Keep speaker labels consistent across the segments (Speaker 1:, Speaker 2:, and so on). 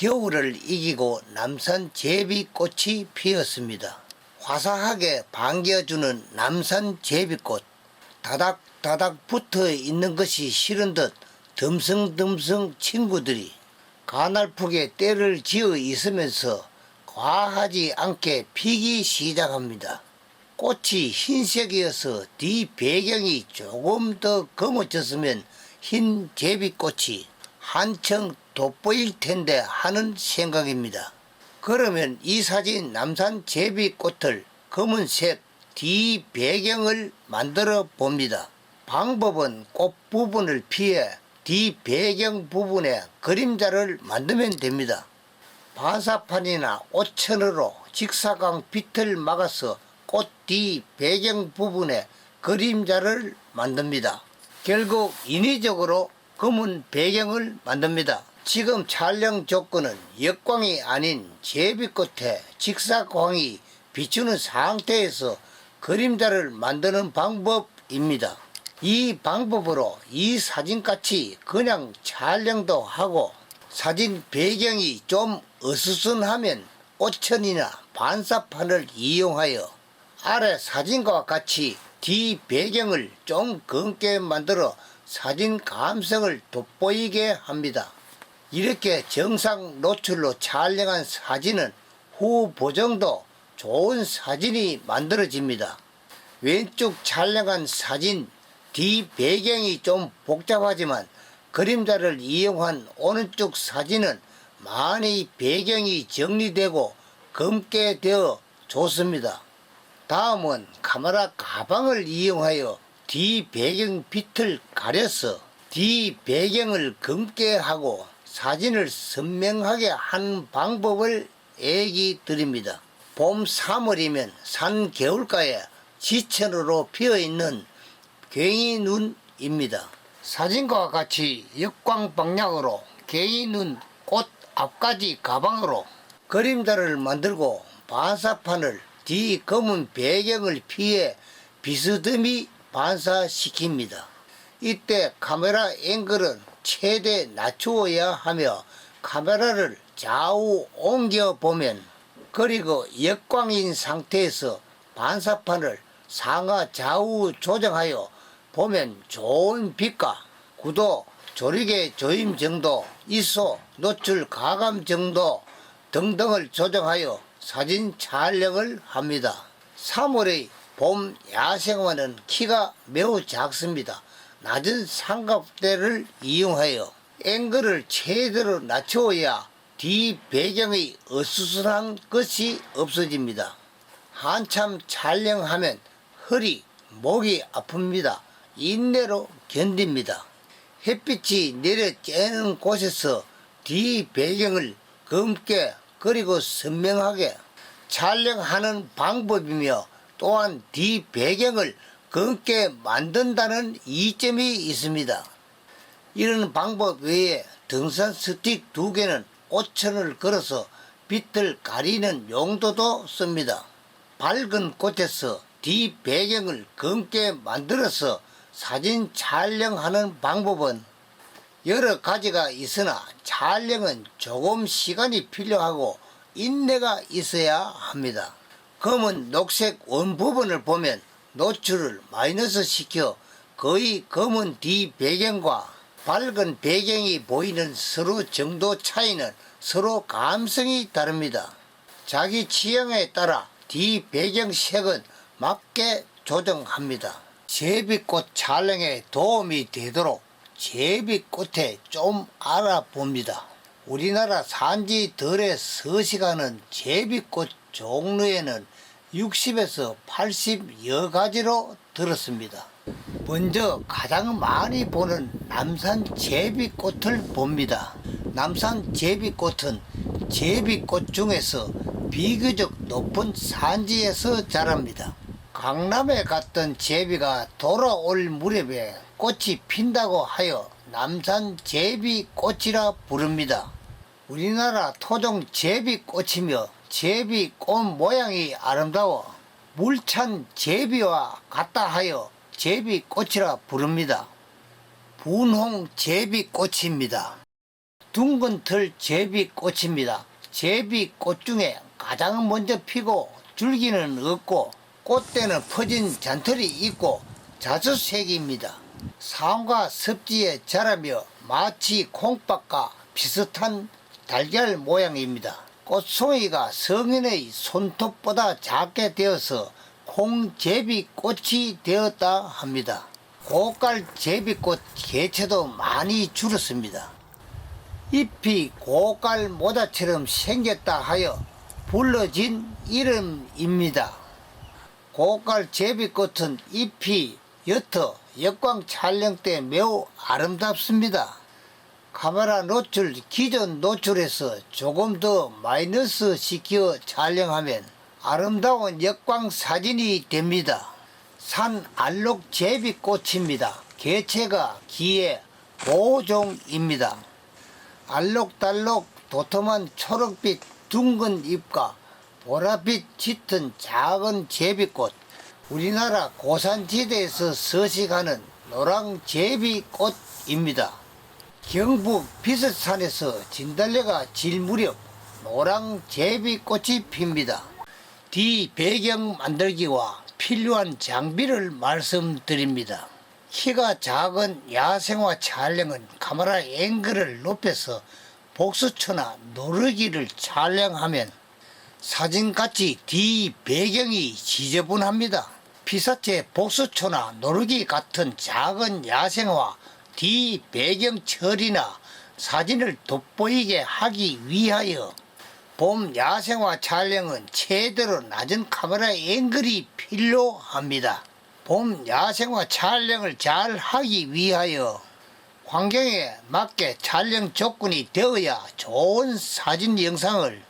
Speaker 1: 겨울을 이기고 남산 제비꽃이 피었습니다. 화사하게 반겨주는 남산 제비꽃. 다닥다닥 붙어 있는 것이 싫은 듯 듬성듬성 친구들이 가날프게 때를 지어 있으면서 과하지 않게 피기 시작합니다. 꽃이 흰색이어서 뒤 배경이 조금 더 검어졌으면 흰 제비꽃이 한층 돋보일 텐데 하는 생각입니다. 그러면 이 사진 남산 제비꽃을 검은색 뒤 배경을 만들어 봅니다. 방법은 꽃 부분을 피해 뒤 배경 부분에 그림자를 만들면 됩니다. 반사판이나 오천으로 직사광 빛을 막아서 꽃 뒤 배경 부분에 그림자를 만듭니다. 결국 인위적으로 검은 배경을 만듭니다. 지금 촬영 조건은 역광이 아닌 제비꽃에 직사광이 비추는 상태에서 그림자를 만드는 방법입니다. 이 방법으로 이 사진같이 그냥 촬영도 하고 사진 배경이 좀 어수선하면 오천이나 반사판을 이용하여 아래 사진과 같이 뒤 배경을 좀 검게 만들어 사진 감성을 돋보이게 합니다. 이렇게 정상 노출로 촬영한 사진은 후 보정도 좋은 사진이 만들어집니다. 왼쪽 촬영한 사진 뒤 배경이 좀 복잡하지만 그림자를 이용한 오른쪽 사진은 많이 배경이 정리되고 검게 되어 좋습니다. 다음은 카메라 가방을 이용하여 뒤 배경 빛을 가려서 뒤 배경을 검게 하고 사진을 선명하게 하는 방법을 얘기 드립니다. 봄 3월이면 산 개울가에 지천으로 피어 있는 괭이 눈입니다. 사진과 같이 역광 방향으로 괭이 눈 꽃 앞까지 가방으로 그림자를 만들고 반사판을 뒤 검은 배경을 피해 비스듬히 반사시킵니다. 이때 카메라 앵글은 최대 낮추어야 하며 카메라를 좌우 옮겨 보면 그리고 역광인 상태에서 반사판을 상하 좌우 조정하여 보면 좋은 빛과 구도, 조리개 조임 정도, ISO, 노출 가감 정도 등등을 조정하여 사진 촬영을 합니다. 3월의 봄 야생화는 키가 매우 작습니다. 낮은 삼각대를 이용하여 앵글을 최대로 낮추어야 뒤 배경의 어수선한 것이 없어집니다. 한참 촬영하면 허리, 목이 아픕니다. 인내로 견딥니다. 햇빛이 내려 쬐는 곳에서 뒤 배경을 검게 그리고 선명하게 촬영하는 방법이며 또한 뒤 배경을 검게 만든다는 이점이 있습니다. 이런 방법 외에 등산 스틱 두 개는 오천을 걸어서 빛을 가리는 용도도 씁니다. 밝은 곳에서 뒤 배경을 검게 만들어서 사진 촬영하는 방법은 여러 가지가 있으나 촬영은 조금 시간이 필요하고 인내가 있어야 합니다. 검은 녹색 원 부분을 보면 노출을 마이너스 시켜 거의 검은 뒤 배경과 밝은 배경이 보이는 서로 정도 차이는 서로 감성이 다릅니다. 자기 취향에 따라 뒤 배경 색은 맞게 조정합니다. 제비꽃 촬영에 도움이 되도록 제비꽃에 좀 알아봅니다. 우리나라 산지 덜에 서식하는 제비꽃 종류에는 60에서 80여 가지로 들었습니다. 먼저 가장 많이 보는 남산 제비꽃을 봅니다. 남산 제비꽃은 제비꽃 중에서 비교적 높은 산지에서 자랍니다. 강남에 갔던 제비가 돌아올 무렵에 꽃이 핀다고 하여 남산 제비꽃이라 부릅니다. 우리나라 토종 제비꽃이며 제비 꽃 모양이 아름다워 물찬 제비와 같다 하여 제비꽃이라 부릅니다. 분홍 제비꽃입니다. 둥근 털 제비꽃입니다. 제비꽃 중에 가장 먼저 피고 줄기는 없고 꽃대는 퍼진 잔털이 있고 자주색입니다. 상과 습지에 자라며 마치 콩밥과 비슷한 달걀 모양입니다. 꽃송이가 성인의 손톱보다 작게 되어서 콩제비꽃이 되었다 합니다. 고깔 제비꽃 개체도 많이 줄었습니다. 잎이 고깔 모다처럼 생겼다 하여 불러진 이름입니다. 고깔 제비꽃은 잎이 옅어 역광 촬영 때 매우 아름답습니다. 카메라 노출 기존 노출에서 조금 더 마이너스 시켜 촬영하면 아름다운 역광 사진이 됩니다. 산 알록 제비꽃입니다. 개체가 기에 보종입니다. 알록달록 도톰한 초록빛 둥근 잎과 보랏빛 짙은 작은 제비꽃 우리나라 고산지대에서 서식하는 노랑 제비꽃입니다. 경북 비석산에서 진달래가 질 무렵 노랑 제비꽃이 핍니다. 뒤 배경 만들기와 필요한 장비를 말씀드립니다. 키가 작은 야생화 촬영은 카메라 앵글을 높여서 복수초나 노르기를 촬영하면 사진같이 뒤 배경이 지저분합니다. 피사체 복수초나 노르기 같은 작은 야생화 뒤 배경 처리나 사진을 돋보이게 하기 위하여 봄 야생화 촬영은 최대로 낮은 카메라 앵글이 필요합니다. 봄 야생화 촬영을 잘 하기 위하여 환경에 맞게 촬영 조건이 되어야 좋은 사진 영상을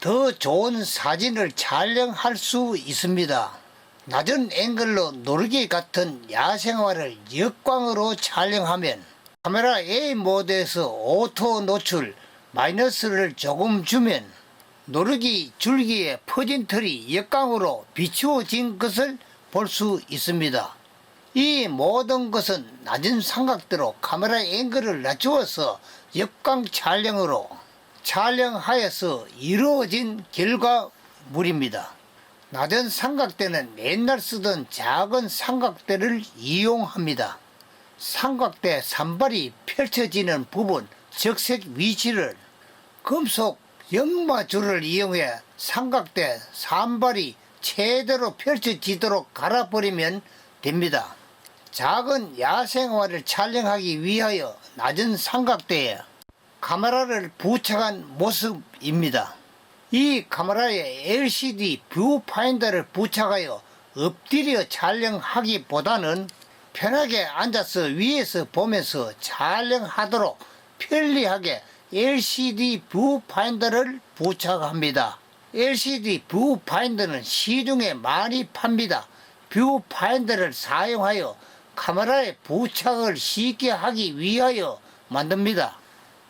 Speaker 1: 더 좋은 사진을 촬영할 수 있습니다. 낮은 앵글로 노르기 같은 야생화를 역광으로 촬영하면 카메라 A 모드에서 오토 노출 마이너스를 조금 주면 노르기 줄기에 퍼진 털이 역광으로 비추어진 것을 볼 수 있습니다. 이 모든 것은 낮은 삼각대로 카메라 앵글을 낮추어서 역광 촬영으로 촬영하여서 이루어진 결과물입니다. 낮은 삼각대는 옛날 쓰던 작은 삼각대를 이용합니다. 삼각대 산발이 펼쳐지는 부분 적색 위치를 금속 연마줄을 이용해 삼각대 산발이 최대로 펼쳐지도록 갈아버리면 됩니다. 작은 야생화를 촬영하기 위하여 낮은 삼각대에 카메라를 부착한 모습입니다. 이 카메라에 LCD 뷰파인더를 부착하여 엎드려 촬영하기보다는 편하게 앉아서 위에서 보면서 촬영하도록 편리하게 LCD 뷰파인더를 부착합니다. LCD 뷰파인더는 시중에 많이 팝니다. 뷰파인더를 사용하여 카메라에 부착을 쉽게 하기 위하여 만듭니다.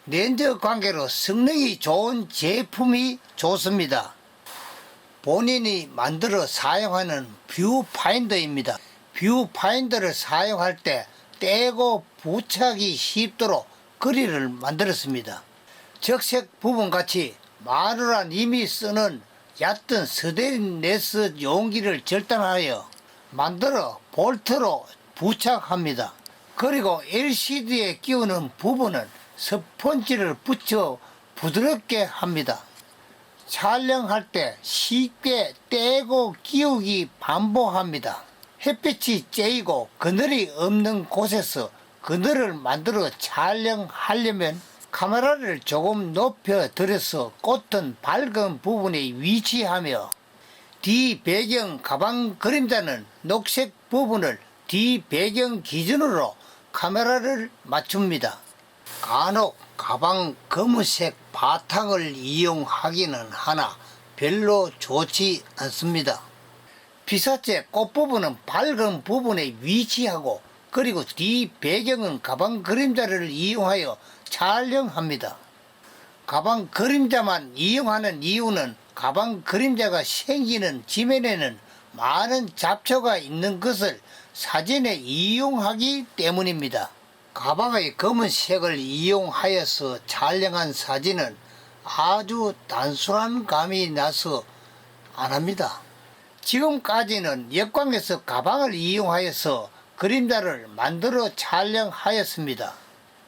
Speaker 1: 렌즈 관계로 성능이 좋은 제품이 좋습니다. 본인이 만들어 사용하는 뷰파인더입니다. 뷰파인더를 사용할 때 떼고 부착이 쉽도록 거리를 만들었습니다. 적색 부분 같이 마누라 님이 쓰는 얕은 스테인레스 용기를 절단하여 만들어 볼트로 부착합니다. 그리고 LCD에 끼우는 부분은 스펀지를 붙여 부드럽게 합니다. 촬영할 때 쉽게 떼고 끼우기 반복합니다. 햇빛이 쬐이고 그늘이 없는 곳에서 그늘을 만들어 촬영하려면 카메라를 조금 높여 들여서 꽃은 밝은 부분에 위치하며 뒤 배경 가방 그림자는 녹색 부분을 뒤 배경 기준으로 카메라를 맞춥니다. 간혹 가방 검은색 바탕을 이용하기는 하나 별로 좋지 않습니다. 피사체 꽃부분은 밝은 부분에 위치하고 그리고 뒤 배경은 가방 그림자를 이용하여 촬영합니다. 가방 그림자만 이용하는 이유는 가방 그림자가 생기는 지면에는 많은 잡초가 있는 것을 사진에 이용하기 때문입니다. 가방의 검은색을 이용하여서 촬영한 사진은 아주 단순한 감이 나서 안 합니다. 지금까지는 역광에서 가방을 이용하여서 그림자를 만들어 촬영하였습니다.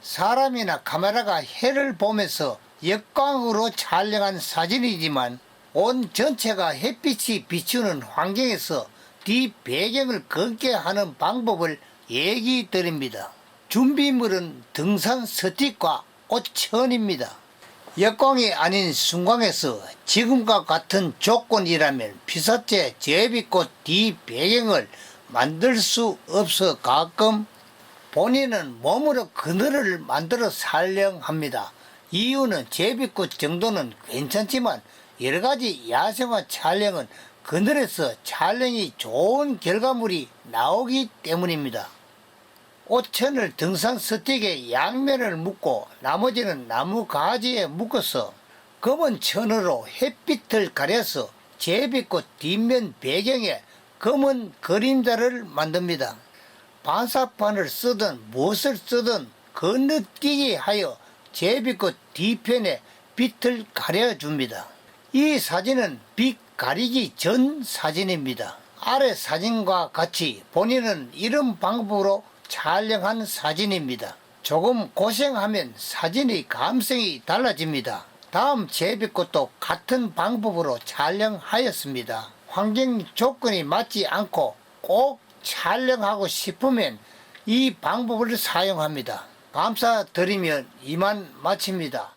Speaker 1: 사람이나 카메라가 해를 보면서 역광으로 촬영한 사진이지만 온 전체가 햇빛이 비추는 환경에서 뒤 배경을 걷게 하는 방법을 얘기 드립니다. 준비물은 등산 스틱과 옷천입니다. 역광이 아닌 순광에서 지금과 같은 조건이라면 피사체 제비꽃 뒤 배경을 만들 수 없어 가끔 본인은 몸으로 그늘을 만들어 촬영합니다. 이유는 제비꽃 정도는 괜찮지만 여러 가지 야생화 촬영은 그늘에서 촬영이 좋은 결과물이 나오기 때문입니다. 옷천을 등산 스틱에 양면을 묶고 나머지는 나무 가지에 묶어서 검은 천으로 햇빛을 가려서 제비꽃 뒷면 배경에 검은 그림자를 만듭니다. 반사판을 쓰든 무엇을 쓰든 건너뛰게 하여 제비꽃 뒤편에 빛을 가려줍니다. 이 사진은 빛 가리기 전 사진입니다. 아래 사진과 같이 본인은 이런 방법으로 촬영한 사진입니다. 조금 고생하면 사진의 감성이 달라집니다. 다음 제비꽃 도 같은 방법으로 촬영하였습니다. 환경 조건이 맞지 않고 꼭 촬영하고 싶으면 이 방법을 사용합니다. 감사드리면 이만 마칩니다.